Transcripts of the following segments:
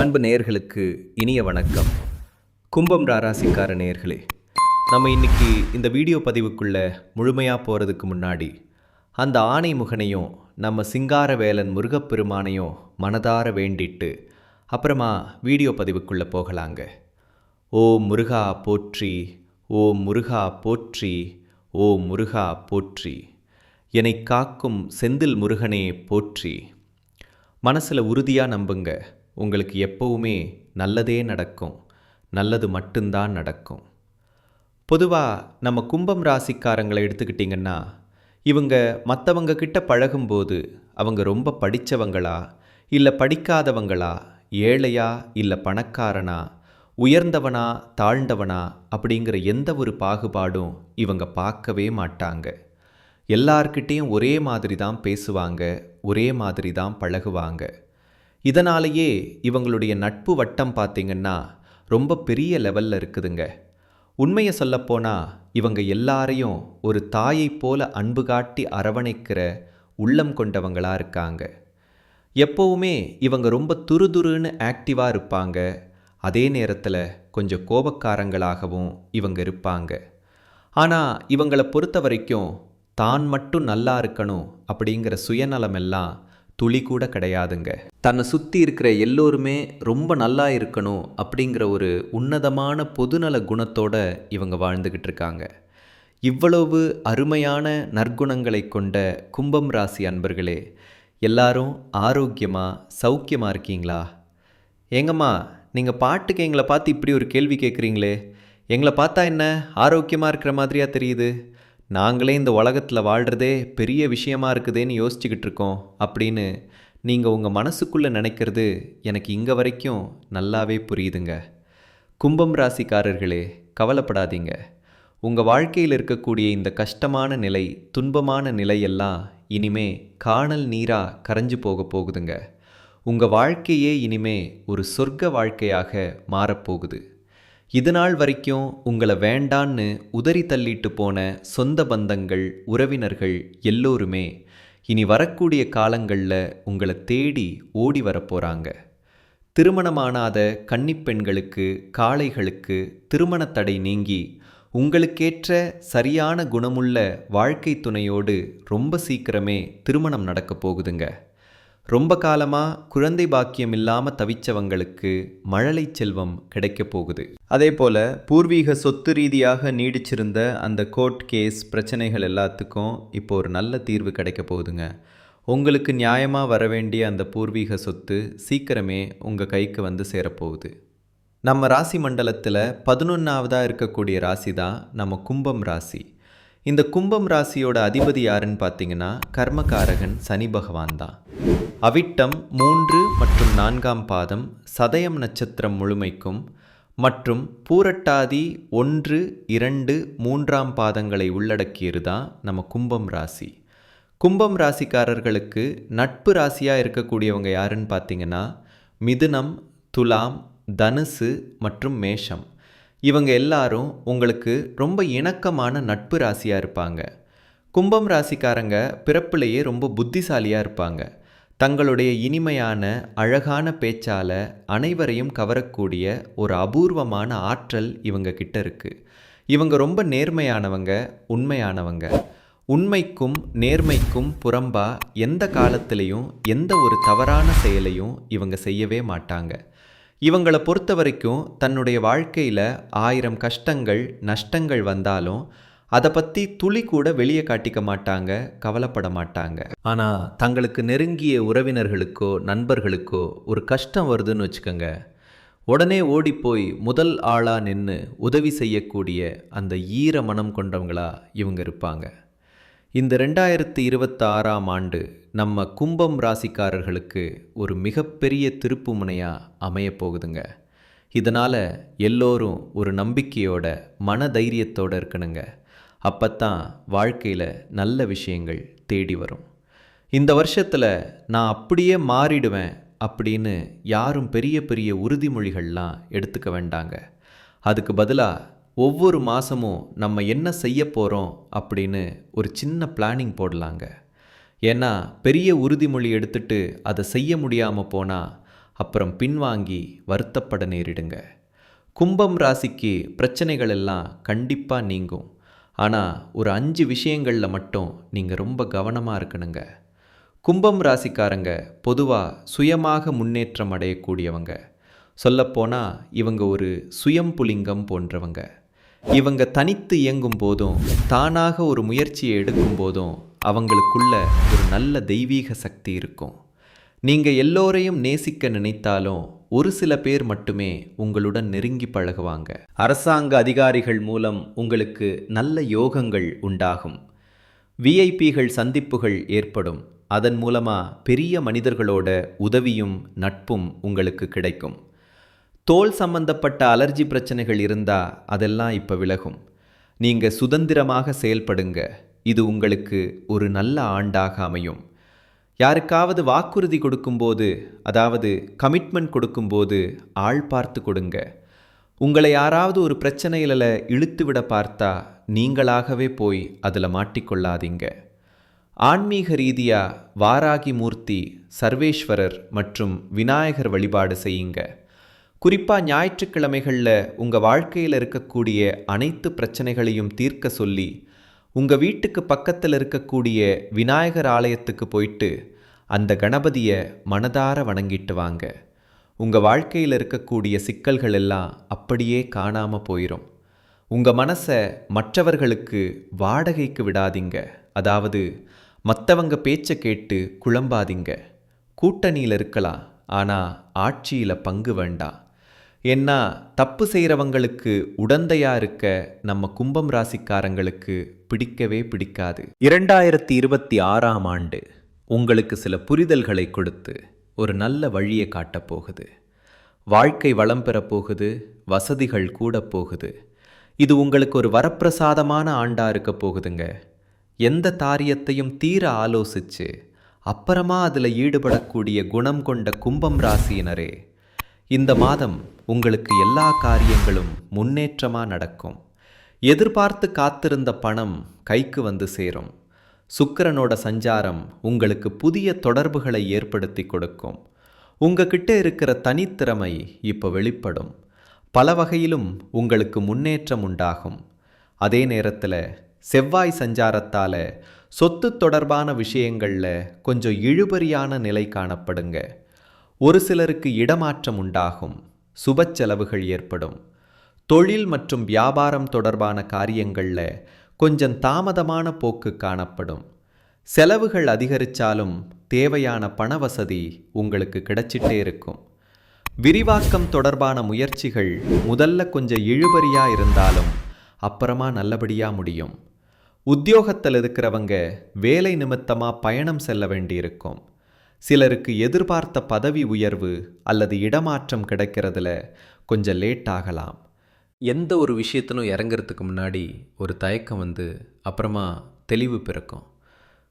அன்பு நேர்களுக்கு இனிய வணக்கம். கும்பம் ராராசிக்கார நேர்களே நம்ம இன்னைக்கு இந்த வீடியோ பதிவுக்குள்ளே முழுமையாக போகிறதுக்கு முன்னாடி அந்த ஆணை முகனையும் நம்ம சிங்கார வேலன் முருகப்பெருமானையும் மனதார வேண்டிட்டு அப்புறமா வீடியோ பதிவுக்குள்ளே போகலாங்க. ஓ முருகா போற்றி ஓ முருகா போற்றி ஓ முருகா போற்றி என்னை காக்கும் செந்தில் முருகனே போற்றி. மனசில் உறுதியாக நம்புங்க. உங்களுக்கு எப்பவுமே நல்லதே நடக்கும். நல்லது மட்டும்தான் நடக்கும். பொதுவாக நம்ம கும்பம் ராசிக்காரங்களை எடுத்துக்கிட்டிங்கன்னா இவங்க மற்றவங்க கிட்ட பழகும்போது அவங்க ரொம்ப படித்தவங்களா இல்லை படிக்காதவங்களா ஏழையா இல்லை பணக்காரனா உயர்ந்தவனா தாழ்ந்தவனா அப்படிங்கிற எந்த ஒரு பாகுபாடும் இவங்க பார்க்கவே மாட்டாங்க. எல்லார்கிட்டேயும் ஒரே மாதிரி தான் பேசுவாங்க ஒரே மாதிரி தான் பழகுவாங்க. இதனாலேயே இவங்களுடைய நட்பு வட்டம் பார்த்திங்கன்னா ரொம்ப பெரிய லெவலில் இருக்குதுங்க. உண்மையை சொல்லப்போனால் இவங்க எல்லாரையும் ஒரு தாயைப் போல அன்பு காட்டி அரவணைக்கிற உள்ளம் கொண்டவங்களாக இருக்காங்க. எப்போவுமே இவங்க ரொம்ப துருதுருன்னு ஆக்டிவாக இருப்பாங்க. அதே நேரத்தில் கொஞ்சம் கோபக்காரங்களாகவும் இவங்க இருப்பாங்க. ஆனால் இவங்களை பொறுத்த வரைக்கும் தான் மட்டும் நல்லா இருக்கணும் அப்படிங்கிற சுயநலமெல்லாம் துளி கூட கிடையாதுங்க. தன்னை சுற்றி இருக்கிற எல்லோருமே ரொம்ப நல்லா இருக்கணும் அப்படிங்கிற ஒரு உன்னதமான பொதுநல குணத்தோட இவங்க வாழ்ந்துக்கிட்டு இருக்காங்க. இவ்வளவு அருமையான நற்குணங்களை கொண்ட கும்பம் ராசி அன்பர்களே எல்லாரும் ஆரோக்கியமாக சௌக்கியமாக இருக்கீங்களா? ஏங்கம்மா நீங்கள் பாட்டுக்கு எங்களை பார்த்து இப்படி ஒரு கேள்வி கேட்குறீங்களே. எங்களை பார்த்தா என்ன ஆரோக்கியமாக இருக்கிற மாதிரியாக தெரியுது? நாங்களே இந்த உலகத்தில் வாழ்கிறதே பெரிய விஷயமா இருக்குதேன்னு யோசிச்சுக்கிட்டு இருக்கோம் அப்படின்னு நீங்கள் உங்கள் மனசுக்குள்ளே நினைக்கிறது எனக்கு இங்கே வரைக்கும் நல்லாவே புரியுதுங்க. கும்பம் ராசிக்காரர்களே கவலைப்படாதீங்க. உங்கள் வாழ்க்கையில் இருக்கக்கூடிய இந்த கஷ்டமான நிலை துன்பமான நிலையெல்லாம் இனிமே காணல் நீராக கரைஞ்சு போக போகுதுங்க. உங்கள் வாழ்க்கையே இனிமே ஒரு சொர்க்க வாழ்க்கையாக மாறப்போகுது. இது நாள் வரைக்கும் உங்களை வேண்டான்னு உதறி தள்ளிட்டு போன சொந்த பந்தங்கள் உறவினர்கள் எல்லோருமே இனி வரக்கூடிய காலங்களில் உங்களை தேடி ஓடி வரப்போகிறாங்க திருமணமானாத கன்னிப்பெண்களுக்கு காளைகளுக்கு திருமண தடை நீங்கி உங்களுக்கேற்ற சரியான குணமுள்ள வாழ்க்கை துணையோடு ரொம்ப சீக்கிரமே திருமணம் நடக்கப் போகுதுங்க. ரொம்ப காலமாக குழந்தை பாக்கியம் இல்லாமல் தவிச்சவங்களுக்கு மழலை செல்வம் கிடைக்கப் போகுது. அதே போல் பூர்வீக சொத்து ரீதியாக நீடிச்சிருந்த அந்த கோர்ட் கேஸ் பிரச்சனைகள் எல்லாத்துக்கும் இப்போ ஒரு நல்ல தீர்வு கிடைக்க போகுதுங்க. உங்களுக்கு நியாயமாக வர வேண்டிய அந்த பூர்வீக சொத்து சீக்கிரமே உங்கள் கைக்கு வந்து சேரப்போகுது நம்ம ராசி மண்டலத்தில் பதினொன்றாவதாக இருக்கக்கூடிய ராசி தான் நம்ம கும்பம் ராசி. இந்த கும்பம் ராசியோட அதிபதி யாருன்னு பார்த்தீங்கன்னா கர்மகாரகன் சனி பகவான் தான் அவிட்டம் மூன்று மற்றும் நான்காம் பாதம் சதயம் நட்சத்திரம் முழுமைக்கும் மற்றும் பூரட்டாதி ஒன்று இரண்டு மூன்றாம் பாதங்களை உள்ளடக்கியது தான் நம்ம கும்பம் ராசி. கும்பம் ராசிக்காரர்களுக்கு நட்பு ராசியாக இருக்கக்கூடியவங்க யாருன்னு பார்த்தீங்கன்னா மிதுனம் துலாம் தனுசு மற்றும் மேஷம். இவங்க எல்லாரும் உங்களுக்கு ரொம்ப இணக்கமான நட்பு ராசியாக இருப்பாங்க. கும்பம் ராசிக்காரங்க பிறப்பிலேயே ரொம்ப புத்திசாலியாக இருப்பாங்க. தங்களுடைய இனிமையான அழகான பேச்சால் அனைவரையும் கவரக்கூடிய ஒரு அபூர்வமான ஆற்றல் இவங்க கிட்ட இருக்குது இவங்க ரொம்ப நேர்மையானவங்க உண்மையானவங்க. உண்மைக்கும் நேர்மைக்கும் புறம்பா எந்த காலத்திலையும் எந்த ஒரு தவறான செயலையும் இவங்க செய்யவே மாட்டாங்க. இவங்களை பொறுத்த வரைக்கும் தன்னுடைய வாழ்க்கையில் ஆயிரம் கஷ்டங்கள் நஷ்டங்கள் வந்தாலும் அதை பற்றி துளி கூட வெளியே காட்டிக்க மாட்டாங்க கவலைப்பட மாட்டாங்க. ஆனால் தங்களுக்கு நெருங்கிய உறவினர்களுக்கோ நண்பர்களுக்கோ ஒரு கஷ்டம் வருதுன்னு வச்சுக்கோங்க. உடனே ஓடிப்போய் முதல் ஆளாக நின்று உதவி செய்யக்கூடிய அந்த ஈர மனம் கொண்டவங்களா இவங்க இருப்பாங்க. இந்த ரெண்டாயிரத்தி இருபத்தாறாம் ஆண்டு நம்ம கும்பம் ராசிக்காரர்களுக்கு ஒரு மிகப்பெரிய திருப்பு முனையாக அமையப்போகுதுங்க இதனால் எல்லோரும் ஒரு நம்பிக்கையோட மன தைரியத்தோடு இருக்கணுங்க. அப்பத்தான் வாழ்க்கையில் நல்ல விஷயங்கள் தேடி வரும். இந்த வருஷத்தில் நான் அப்படியே மாறிடுவேன் அப்படின்னு யாரும் பெரிய பெரிய உறுதிமொழிகள்லாம் எடுத்துக்க வேண்டாங்க. அதுக்கு பதிலாக ஒவ்வொரு மாதமும் நம்ம என்ன செய்ய போகிறோம் அப்படின்னு ஒரு சின்ன பிளானிங் போடலாங்க. ஏன்னா பெரிய உறுதிமொழி எடுத்துட்டு அதை செய்ய முடியாமல் போனால் அப்புறம் பின்வாங்கி வருத்தப்பட நேரிடுங்க. கும்பம் ராசிக்கு பிரச்சனைகள் எல்லாம் கண்டிப்பாக நீங்கும். ஆனால் ஒரு அஞ்சு விஷயங்களில் மட்டும் நீங்கள் ரொம்ப கவனமாக இருக்கணுங்க. கும்பம் ராசிக்காரங்க பொதுவாக சுயமாக முன்னேற்றம் அடையக்கூடியவங்க. சொல்லப்போனால் இவங்க ஒரு சுயம் புலிங்கம் போன்றவங்க. இவங்க தனித்து இயங்கும் போதும் தானாக ஒரு முயற்சியை எடுக்கும் போதும் அவங்களுக்குள்ள ஒரு நல்ல தெய்வீக சக்தி இருக்கும். நீங்கள் எல்லோரையும் நேசிக்க நினைத்தாலும் ஒரு சில பேர் மட்டுமே உங்களுடன் நெருங்கி பழகுவாங்க. அரசாங்க அதிகாரிகள் மூலம் உங்களுக்கு நல்ல யோகங்கள் உண்டாகும். விஐபிகள் சந்திப்புகள் ஏற்படும். அதன் மூலமாக பெரிய மனிதர்களோட உதவியும் நட்பும் உங்களுக்கு கிடைக்கும். தோல் சம்பந்தப்பட்ட அலர்ஜி பிரச்சனைகள் இருந்தால் அதெல்லாம் இப்போ விலகும். நீங்கள் சுதந்திரமாக செயல்படுங்க. இது உங்களுக்கு ஒரு நல்ல ஆண்டாக அமையும். யாருக்காவது வாக்குறுதி கொடுக்கும்போது அதாவது கமிட்மெண்ட் கொடுக்கும்போது ஆள் பார்த்து கொடுங்க. உங்களை யாராவது ஒரு பிரச்சனையில் இழுத்து விட பார்த்தா நீங்களாகவே போய் அதில் மாட்டிக்கொள்ளாதீங்க. ஆன்மீக ரீதியாக வாராகி மூர்த்தி சர்வேஸ்வரர் மற்றும் விநாயகர் வழிபாடு செய்யுங்க. குறிப்பாக ஞாயிற்றுக்கிழமைகளில் உங்கள் வாழ்க்கையில் இருக்கக்கூடிய அனைத்து பிரச்சனைகளையும் தீர்க்க சொல்லி உங்கள் வீட்டுக்கு பக்கத்தில் இருக்கக்கூடிய விநாயகர் ஆலயத்துக்கு போயிட்டு அந்த கணபதியை மனதார வணங்கிட்டு வாங்க. உங்கள் வாழ்க்கையில் இருக்கக்கூடிய சிக்கல்கள் எல்லாம் அப்படியே காணாமல் போயிடும் உங்கள் மனசை மற்றவர்களுக்கு வாடகைக்கு விடாதீங்க. அதாவது மற்றவங்க பேச்சை கேட்டு குழம்பாதீங்க. கூட்டணியில் இருக்கலாம் ஆனால் ஆட்சியில் பங்கு வேண்டாம். ஏன்னா தப்பு செய்கிறவங்களுக்கு உடந்தையா இருக்க நம்ம கும்பம் ராசிக்காரங்களுக்கு பிடிக்கவே பிடிக்காது. இரண்டாயிரத்தி இருபத்தி ஆறாம் ஆண்டு உங்களுக்கு சில புரிதல்களை கொடுத்து ஒரு நல்ல வழியை காட்டப் போகுது. வாழ்க்கை வளம் பெறப்போகுது வசதிகள் கூட போகுது. இது உங்களுக்கு ஒரு வரப்பிரசாதமான ஆண்டாக இருக்க போகுதுங்க. எந்த தாரியத்தையும் தீர ஆலோசித்து அப்புறமா அதில் ஈடுபடக்கூடிய குணம் கொண்ட கும்பம் ராசியினரே இந்த மாதம் உங்களுக்கு எல்லா காரியங்களும் முன்னேற்றமாக நடக்கும். எதிர்பார்த்து காத்திருந்த பணம் கைக்கு வந்து சேரும். சுக்கிரனோட சஞ்சாரம் உங்களுக்கு புதிய தொடர்புகளை ஏற்படுத்தி கொடுக்கும். உங்ககிட்ட இருக்கிற தனித்திறமை இப்போ வெளிப்படும். பல வகையிலும் உங்களுக்கு முன்னேற்றம் உண்டாகும். அதே நேரத்தில் செவ்வாய் சஞ்சாரத்தால் சொத்து தொடர்பான விஷயங்களில் கொஞ்சம் இழுபறியான நிலை காணப்படுங்க. ஒரு சிலருக்கு இடமாற்றம் உண்டாகும். சுப செலவுகள் ஏற்படும். தொழில் மற்றும் வியாபாரம் தொடர்பான காரியங்களில் கொஞ்சம் தாமதமான போக்கு காணப்படும். செலவுகள் அதிகரித்தாலும் தேவையான பண வசதி உங்களுக்கு கிடைச்சிட்டே இருக்கும். விரிவாக்கம் தொடர்பான முயற்சிகள் முதல்ல கொஞ்சம் இழுபறியாக இருந்தாலும் அப்புறமா நல்லபடியாக முடியும். உத்தியோகத்தில் இருக்கிறவங்க வேலை நிமித்தமாக பயணம் செல்ல வேண்டியிருக்கும். சிலருக்கு எதிர்பார்த்த பதவி உயர்வு அல்லது இடமாற்றம் கிடைக்கிறதுல கொஞ்சம் லேட் ஆகலாம். எந்த ஒரு விஷயத்திலும் இறங்கிறதுக்கு முன்னாடி ஒரு தயக்கம் வந்து அப்புறமா தெளிவு பிறக்கும்.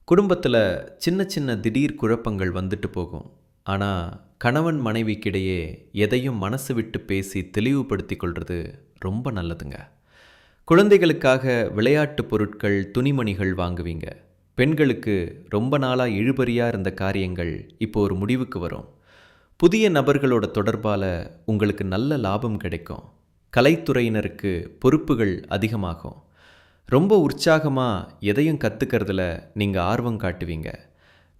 குடும்பத்தில் சின்ன சின்ன திடீர் குழப்பங்கள் வந்துட்டு போகும். ஆனால் கணவன் மனைவிக்கிடையே எதையும் மனசு விட்டு பேசி தெளிவுபடுத்தி கொள்வது ரொம்ப நல்லதுங்க. குழந்தைகளுக்காக விளையாட்டு பொருட்கள் துணிமணிகள் வாங்குவீங்க. பெண்களுக்கு ரொம்ப நாளாக இழுபறியாக இருந்த காரியங்கள் இப்போ ஒரு முடிவுக்கு வரும். புதிய நபர்களோட தொடர்பால் உங்களுக்கு நல்ல லாபம் கிடைக்கும். கலைத்துறையினருக்கு பொறுப்புகள் அதிகமாகும். ரொம்ப உற்சாகமாக எதையும் கற்றுக்கிறதுல நீங்கள் ஆர்வம் காட்டுவீங்க.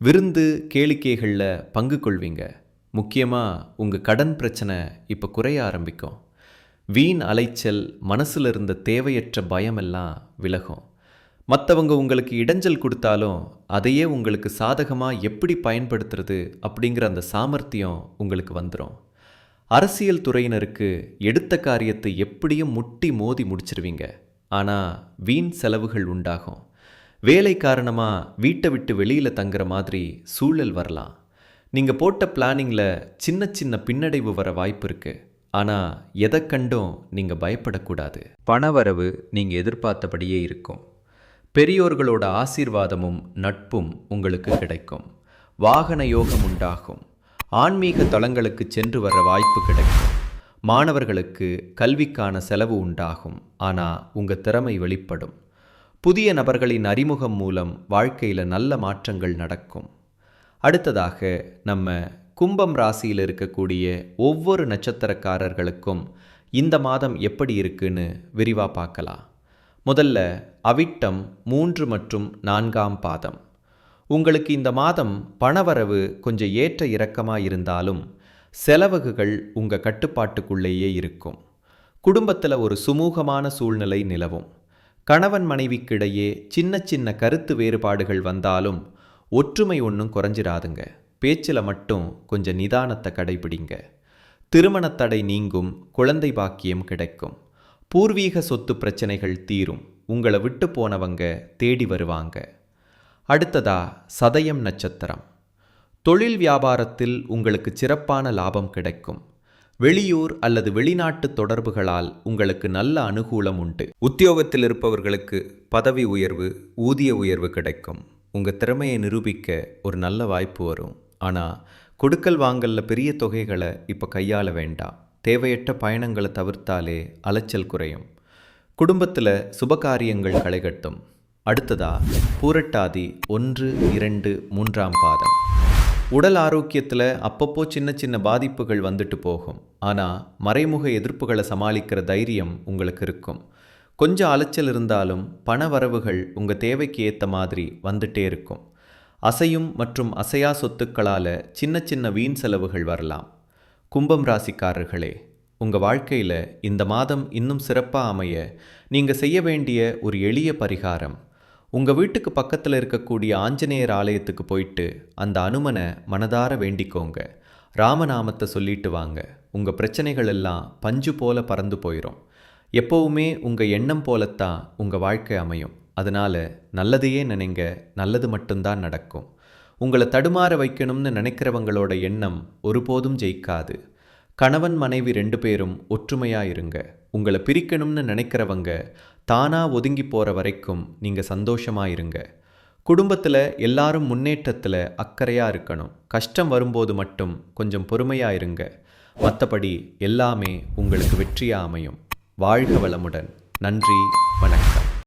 விருந்து கேளிக்கைகளில் பங்கு கொள்வீங்க. முக்கியமாக உங்கள் கடன் பிரச்சனை இப்போ குறைய ஆரம்பிக்கும். வீண் அலைச்சல் மனசில் இருந்த தேவையற்ற பயமெல்லாம் விலகும். மற்றவங்க உங்களுக்கு இடைஞ்சல் கொடுத்தாலும் அதையே உங்களுக்கு சாதகமாக எப்படி பயன்படுத்துறது அப்படிங்கிற அந்த சாமர்த்தியம் உங்களுக்கு வந்துடும் அரசியல் துறையினருக்கு எடுத்த காரியத்தை எப்படியும் முட்டி மோதி முடிச்சிருவீங்க. ஆனால் வீண் செலவுகள் உண்டாகும். வேலை காரணமாக வீட்டை விட்டு வெளியில் தங்குற மாதிரி சூழல் வரலாம். நீங்கள் போட்ட பிளானிங்கில் சின்ன சின்ன பின்னடைவு வர வாய்ப்பு இருக்குது ஆனால் எதை கண்டும் நீங்கள் பயப்படக்கூடாது. பணவரவு நீங்கள் எதிர்பார்த்தபடியே இருக்கும். பெரியோர்களோட ஆசீர்வாதமும் நட்பும் உங்களுக்கு கிடைக்கும். வாகன யோகம் உண்டாகும். ஆன்மீக தளங்களுக்கு சென்று வர வாய்ப்பு கிடைக்கும். மாணவர்களுக்கு கல்விக்கான செலவு உண்டாகும். ஆனால் உங்கள் திறமை வெளிப்படும். புதிய நபர்களின் அறிமுகம் மூலம் வாழ்க்கையில் நல்ல மாற்றங்கள் நடக்கும். அடுத்ததாக நம்ம கும்பம் ராசியில் இருக்கக்கூடிய ஒவ்வொரு நட்சத்திரக்காரர்களுக்கும் இந்த மாதம் எப்படி இருக்குன்னு விரிவாக பார்க்கலாம். முதல்ல அவிட்டம் மூன்று மற்றும் நான்காம் பாதம். உங்களுக்கு இந்த மாதம் பணவரவு கொஞ்சம் ஏற்ற இறக்கமாக இருந்தாலும் செலவுகள் உங்கள் கட்டுப்பாட்டுக்குள்ளேயே இருக்கும். குடும்பத்தில் ஒரு சுமூகமான சூழ்நிலை நிலவும். கணவன் மனைவிக்கிடையே சின்ன சின்ன கருத்து வேறுபாடுகள் வந்தாலும் ஒற்றுமை ஒன்றும் குறைஞ்சிராதுங்க. பேச்சில் மட்டும் கொஞ்சம் நிதானத்தை கடைபிடிங்க. திருமணத்தடை நீங்கும் குழந்தை பாக்கியம் கிடைக்கும். பூர்வீக சொத்து பிரச்சனைகள் தீரும். உங்களை விட்டு போனவங்க தேடி வருவாங்க. அடுத்ததா சதயம் நட்சத்திரம். தொழில் வியாபாரத்தில் உங்களுக்கு சிறப்பான லாபம் கிடைக்கும். வெளியூர் அல்லது வெளிநாட்டு தொடர்புகளால் உங்களுக்கு நல்ல அனுகூலம் உண்டு. உத்தியோகத்தில் இருப்பவர்களுக்கு பதவி உயர்வு ஊதிய உயர்வு கிடைக்கும். உங்கள் திறமையை நிரூபிக்க ஒரு நல்ல வாய்ப்பு வரும். ஆனால் கொடுக்கல் வாங்கல்ல பெரிய தொகைகளை இப்போ கையாள வேண்டாம். தேவையற்ற பயணங்களை தவிர்த்தாலே அலைச்சல் குறையும். குடும்பத்தில் சுபகாரியங்கள் களைகட்டும். அடுத்ததா பூரட்டாதி ஒன்று இரண்டு மூன்றாம் பாதம். உடல் ஆரோக்கியத்தில் அப்பப்போ சின்ன சின்ன பாதிப்புகள் வந்துட்டு போகும். ஆனால் மறைமுக எதிர்ப்புகளை சமாளிக்கிற தைரியம் உங்களுக்கு இருக்கும். கொஞ்சம் அலைச்சல் இருந்தாலும் பண வரவுகள் உங்கள் தேவைக்கு ஏற்ற மாதிரி வந்துட்டே இருக்கும். அசையும் மற்றும் அசையா சொத்துக்களால் சின்ன சின்ன வீண் செலவுகள் வரலாம். கும்பம் ராசிக்காரர்களே உங்கள் வாழ்க்கையில் இந்த மாதம் இன்னும் சிறப்பாக அமைய நீங்கள் செய்ய வேண்டிய ஒரு எளிய பரிகாரம். உங்கள் வீட்டுக்கு பக்கத்தில் இருக்கக்கூடிய ஆஞ்சநேயர் ஆலயத்துக்கு போயிட்டு அந்த அனுமனை மனதார வேண்டிக்கோங்க. ராமநாமத்தை சொல்லிட்டு வாங்க. உங்கள் பிரச்சனைகள் எல்லாம் பஞ்சு போல பறந்து போயிடும் எப்போவுமே உங்கள் எண்ணம் போலத்தான் உங்கள் வாழ்க்கை அமையும். அதனால் நல்லதையே நினைங்க. நல்லது மட்டும்தான் நடக்கும். உங்களை தடுமாற வைக்கணும்னு நினைக்கிறவங்களோட எண்ணம் ஒருபோதும் ஜெயிக்காது. கணவன் மனைவி ரெண்டு பேரும் ஒற்றுமையாக இருங்க. உங்களை பிரிக்கணும்னு நினைக்கிறவங்க தானாக ஒதுங்கி போகிற வரைக்கும் நீங்கள் சந்தோஷமாக இருங்க. குடும்பத்தில் எல்லாரும் முன்னேற்றத்தில் அக்கறையாக இருக்கணும். கஷ்டம் வரும்போது மட்டும் கொஞ்சம் பொறுமையாக இருங்க. மற்றபடி எல்லாமே உங்களுக்கு வெற்றியாக அமையும். வாழ்க வளமுடன். நன்றி வணக்கம்.